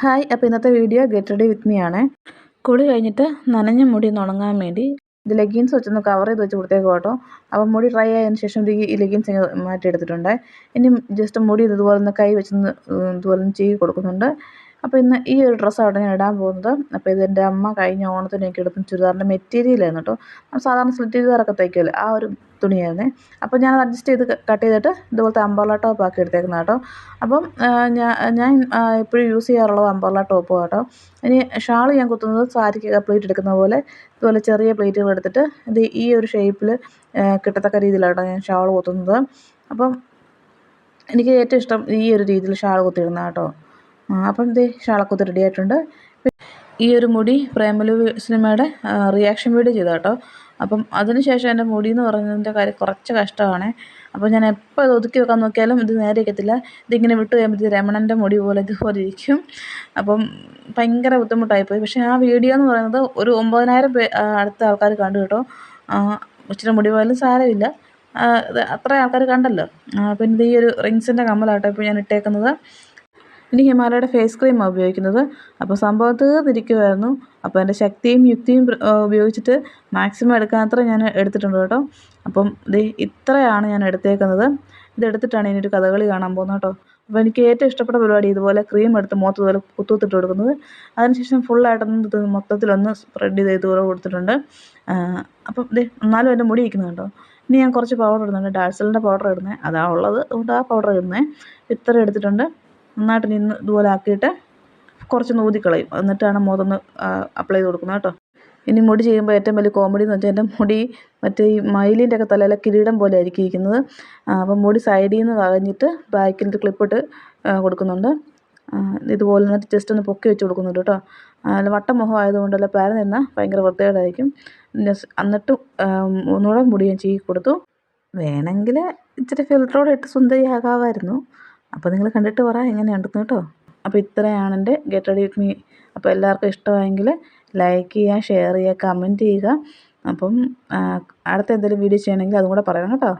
Hi അപ്പോൾ ഇന്നത്തെ video get ready with me ആണ്. കുളി കഴിഞ്ഞിട്ട് നനഞ്ഞ മുടി ഒന്ന് ഉണങ്ങാൻ വേണ്ടി ഇത് ലെഗിൻസ് വെച്ചൊന്ന് കവർ ചെയ്ത് വെച്ച് കൊടുത്തേക്കും കേട്ടോ. അപ്പോൾ മുടി ഡ്രൈ ആയതിനു ശേഷം ഈ ലെഗിൻസ് ഇങ്ങനെ മാറ്റിയെടുത്തിട്ടുണ്ട്. ഇനി ജസ്റ്റ് മുടി ഇതുപോലെ ഒന്ന് കൈ വെച്ചൊന്ന് ഇതുപോലെ ഒന്ന് ചെയ്ത് കൊടുക്കുന്നുണ്ട്. അപ്പോൾ ഇന്ന് ഈ ഒരു ഡ്രസ്സാണ് ഞാൻ ഇടാൻ പോകുന്നത്. അപ്പോൾ ഇത് എന്റെ അമ്മ കഴിഞ്ഞ ഓണത്തിന് എനിക്ക് എടുത്ത ചുരിദാറിന്റെ മെറ്റീരിയലായിരുന്നു കേട്ടോ സാധാരണ സ്ലിറ്റ് ചുരിദാറൊക്കെ തയ്ക്കുമല്ലോ ആ ഒരു തുണിയായിരുന്നേ. അപ്പോൾ ഞാൻ അഡ്ജസ്റ്റ് ചെയ്ത് കട്ട് ചെയ്തിട്ട് ഇതുപോലത്തെ അമ്പർല ടോപ്പ് ആക്കി എടുത്തേക്കുന്നത് കേട്ടോ അപ്പം ഞാൻ ഞാൻ എപ്പോഴും യൂസ് ചെയ്യാറുള്ളത് അമ്പർല ടോപ്പ് കേട്ടോ ഇനി ഷാൾ ഞാൻ കുത്തുന്നത് സാരിക്കൊക്കെ പ്ലേറ്റ് എടുക്കുന്ന പോലെ ഇതുപോലെ ചെറിയ പ്ലേറ്റുകൾ എടുത്തിട്ട് ഇത് ഈ ഒരു ഷേപ്പിൽ കിട്ടത്തക്ക രീതിയിലാണ് ഞാൻ ഷാൾ കുത്തുന്നത്. അപ്പം എനിക്ക് ഏറ്റവും ഇഷ്ടം ഈ ഒരു രീതിയിൽ ഷാൾ കുത്തിയിടുന്ന കേട്ടോ അപ്പം ഇത് ഷാളക്കുത്ത് റെഡി ആയിട്ടുണ്ട്. ഈ ഒരു മുടി പ്രേമലു സിനിമയുടെ റിയാക്ഷൻ വീഡിയോ ചെയ്ത കേട്ടോ. അപ്പം അതിനുശേഷം എന്റെ മുടി എന്ന് പറയുന്നതിന്റെ കാര്യം കുറച്ച് കഷ്ടമാണ്. അപ്പോൾ ഞാൻ എപ്പോൾ ഇത് ഒതുക്കി വെക്കാൻ നോക്കിയാലും ഇത് നേരെ ഇരിക്കത്തില്ല. ഇതിങ്ങനെ വിട്ടു കഴിയുമ്പോഴത്തേക്ക് രമണന്റെ മുടി പോലെ ഇതുപോലെ ഇരിക്കും. അപ്പം ഭയങ്കര ബുദ്ധിമുട്ടായിപ്പോയി. പക്ഷേ ആ വീഡിയോ എന്ന് പറയുന്നത് ഒരു ഒമ്പതിനായിരം പേ അടുത്ത ആൾക്കാർ കണ്ടു കേട്ടോ. ഇച്ചിരി മുടി പോയാലും സാരമില്ല. അത്ര ആൾക്കാർ കണ്ടല്ലോ. പിന്നെ ഈ ഒരു റിങ്സിന്റെ കമ്മലാട്ടോ ഇപ്പോൾ ഞാൻ ഇട്ടേക്കുന്നത്. ഇനി ഹിമാലയയുടെ ഫേസ് ക്രീമാണ് ഉപയോഗിക്കുന്നത്. അപ്പോൾ സംഭവം തീർന്നിരിക്കുമായിരുന്നു അപ്പോൾ എന്റെ ശക്തിയും യുക്തിയും ഉപയോഗിച്ചിട്ട് മാക്സിമം എടുക്കാനത്ര ഞാൻ എടുത്തിട്ടുണ്ട് കേട്ടോ. അപ്പം ഇത് ഇത്രയാണ് ഞാൻ എടുത്തേക്കുന്നത്. ഇതെടുത്തിട്ടാണ് ഒരു കഥകളി കാണാൻ പോകുന്നത് കേട്ടോ. അപ്പോൾ എനിക്ക് ഏറ്റവും ഇഷ്ടപ്പെട്ട പരിപാടി ഇതുപോലെ ക്രീം എടുത്ത് മുഖത്ത് ഇതുപോലെ കുത്തുത്തിട്ട് കൊടുക്കുന്നത്. അതിനുശേഷം ഫുള്ളായിട്ടൊന്ന് മൊത്തത്തിലൊന്ന് സ്പ്രെഡ് ചെയ്ത് ഇതുപോലെ കൊടുത്തിട്ടുണ്ട്. അപ്പം ഇത് എന്നാലും എന്റെ മുടി ഇരിക്കുന്നത് കേട്ടോ. ഇനി ഞാൻ കുറച്ച് പൗഡർ ഇടുന്നുണ്ട്. ഡാഴ്സലിന്റെ പൗഡർ ഇടുന്നത് അതാ ഉള്ളത്. അതുകൊണ്ട് ആ പൗഡർ ഇടുന്നത് ഇത്ര എടുത്തിട്ടുണ്ട്. നന്നായിട്ട് നിന്ന് ഇതുപോലെ ആക്കിയിട്ട് കുറച്ച് ഊതിക്കളയും എന്നിട്ടാണ് മുഖത്തൊന്ന് അപ്ലൈ ചെയ്ത് കൊടുക്കുന്നത് കേട്ടോ. ഇനി മുടി ചെയ്യുമ്പോൾ ഏറ്റവും വലിയ കോമഡി എന്ന് വെച്ചാൽ എന്റെ മുടി മറ്റേ ഈ മയിലിന്റെ ഒക്കെ തലയിലെ കിരീടം പോലെ ആയിരിക്കും ഇരിക്കുന്നത് അപ്പം മുടി സൈഡിൽ നിന്ന് വകഞ്ഞിട്ട് ബാക്കിൽ ക്ലിപ്പിട്ട് കൊടുക്കുന്നുണ്ട്. ഇതുപോലെ എന്നിട്ട് ജസ്റ്റ് ഒന്ന് പൊക്കി വെച്ച് കൊടുക്കുന്നുണ്ട് കേട്ടോ. അല്ല വട്ട മുഖം ആയതുകൊണ്ടല്ല പാര നിന്നാൽ ഭയങ്കര വൃത്തികേടായിരിക്കും. എന്നിട്ടും ഒന്നുകൂടെ മുടി ഞാൻ ചീകി കൊടുത്തു. വേണമെങ്കിൽ ഇച്ചിരി ഫിൽറ്ററോടെ ഇട്ട് സുന്ദരിയാകാമായിരുന്നു. അപ്പോൾ നിങ്ങൾ കണ്ടിട്ട് പറ എങ്ങനെയുണ്ടെന്ന് കേട്ടോ. അപ്പോൾ ഇത്രയാണ് എന്റെ ഗെറ്റ് റെഡി വിത്ത് മീ അപ്പോൾ എല്ലാവർക്കും ഇഷ്ടമായെങ്കിൽ ലൈക്ക് ചെയ്യുക ഷെയർ ചെയ്യുക കമന്റ് ചെയ്യുക. അപ്പം അടുത്ത എന്തെങ്കിലും വീഡിയോ ചെയ്യണമെങ്കിൽ അതും കൂടെ പറയണം കേട്ടോ.